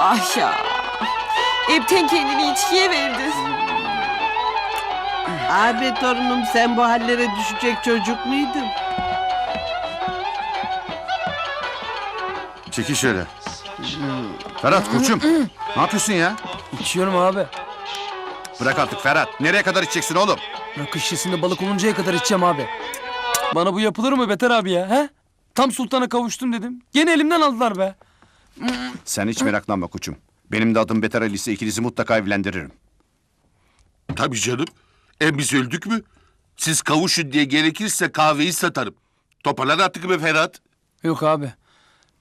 Ah ya. Hepten kendini içkiye verdin. Abi torunum sen bu hallere düşecek çocuk muydun? Çekil şöyle. Ferhat koçum. ne yapıyorsun ya? İçiyorum abi. Bırak artık Ferhat. Nereye kadar içeceksin oğlum? Rakı şişesinde balık oluncaya kadar içeceğim abi. Bana bu yapılır mı Beter abi ya? He? Tam sultana kavuştum dedim. Gene elimden aldılar be. Sen hiç meraklanma koçum. Benim de adım Beter Ali ise ikinizi mutlaka evlendiririm. Tabii canım. E biz öldük mü? Siz kavuşun diye gerekirse kahveyi satarım. Toparlan artık be Ferhat. Yok abi.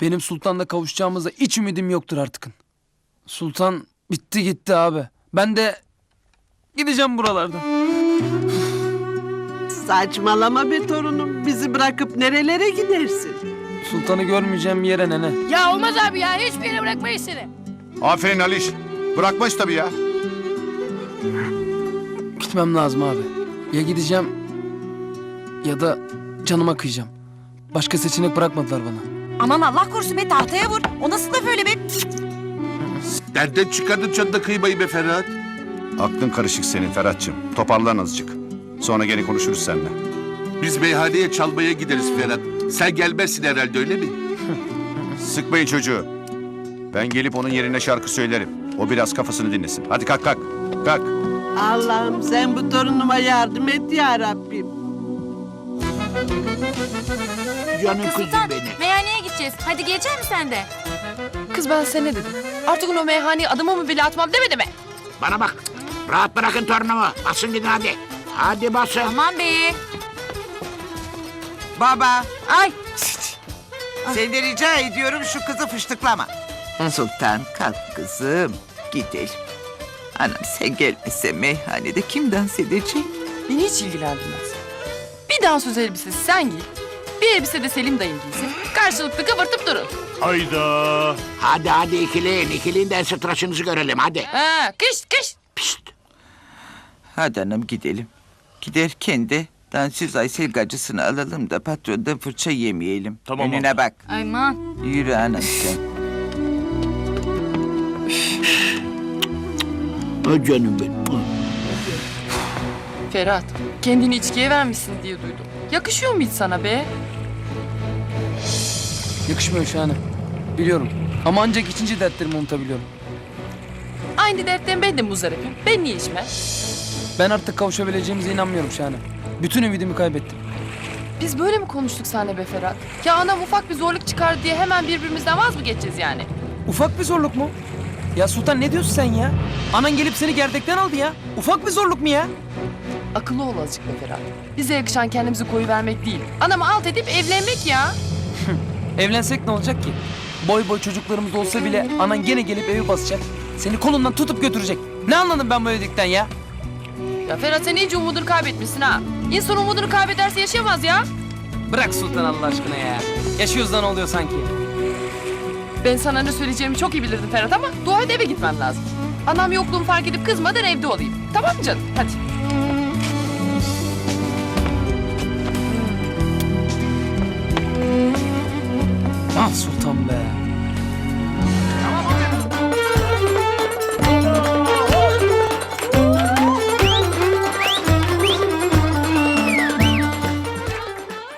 Benim sultanla kavuşacağımıza hiç ümidim yoktur artık. Sultan bitti gitti abi. Ben de gideceğim buralardan. Saçmalama be torunum. Bizi bırakıp nerelere gidersin? Sultanı görmeyeceğim yere nene. Ya olmaz abi ya hiçbir yere bırakmayız seni. Aferin Aliş. Bırakmaz tabii ya. Gitmem lazım abi. Ya gideceğim ya da canıma kıyacağım. Başka seçenek bırakmadılar bana. Aman Allah korusun be tahtaya vur. O nasıl laf öyle be? Nereden çıkardın canına kıymayı be Ferhat? Aklın karışık senin Ferhat'cığım. Toparlan azıcık. Sonra gene konuşuruz seninle. Biz meyhaneye çalmaya gideriz Ferhat. Sen gelmezsin herhalde öyle mi? Sıkmayın çocuğu. Ben gelip onun yerine şarkı söylerim. O biraz kafasını dinlesin. Hadi kalk kalk. Kalk. Allah'ım sen bu torunuma yardım et ya Rabbim. Canım kızım Sultan benim. meyhaneye gideceğiz. Hadi gelecek misin sen de? Kız ben sana ne dedim? Artık o meyhaneye adımımı bile atmam demedi mi? Bana bak. Rahat bırakın torunumu. Basın gidin hadi. Hadi basın. Aman be. Baba. Ay. Seni rica ediyorum şu kızı fıştıklama. Sultan kalk kızım. Gidelim. Anam sen gelmesen meyhanede kim dans edecek? Beni hiç ilgilendirmez. Bir dansöz elbisesi sen giy. Bir elbise de Selim dayım giysin. Karşılıklı kıvırtıp durun. Hayda. Hadi hadi ikileyin. İkileyin de tıraşınızı görelim hadi. Ha, kış kış. Pişt. Hadi anam gidelim. Giderken de dansöz Aysel gacısını alalım da patrondan fırça yemeyelim. Tamam Önüne bak. Aman. Yürü anam sen. Ay canım benim. Ferhat, kendini içkiye vermişsin diye duydum. Yakışıyor mu hiç sana be? Yakışmıyor şahane. Biliyorum. Ama ancak içince dertlerimi unutabiliyorum. Aynı dertten ben de muzdaripim. Ben niye içmem? Ben artık kavuşabileceğimize inanmıyorum şahane. Bütün ümidimi kaybettim. Biz böyle mi konuştuk sana be Ferhat? Ya anam ufak bir zorluk çıkar diye hemen birbirimizden vaz mı geçeceğiz yani? Ufak bir zorluk mu? Ya Sultan ne diyorsun sen ya? Anan gelip seni gerdekten aldı ya. Ufak bir zorluk mu ya? Akıllı ol azıcık be Ferhat. Bize yakışan kendimizi koyu vermek değil. Anamı alt edip evlenmek ya. Evlensek ne olacak ki? Boy boy çocuklarımız olsa bile anan gene gelip evi basacak. Seni kolundan tutup götürecek. Ne anladım ben bu evlilikten ya? Ya Ferhat sen iyice umudunu kaybetmişsin ha. İnsan umudunu kaybederse yaşayamaz ya. Bırak Sultan Allah aşkına ya. Yaşıyoruz da ne oluyor sanki? Ben sana ne söyleyeceğimi çok iyi bilirdim Ferhat ama dua et eve gitmem lazım. Anam yokluğumu fark edip kızmadan evde olayım. Tamam mı canım? Hadi. Ah Sultan be.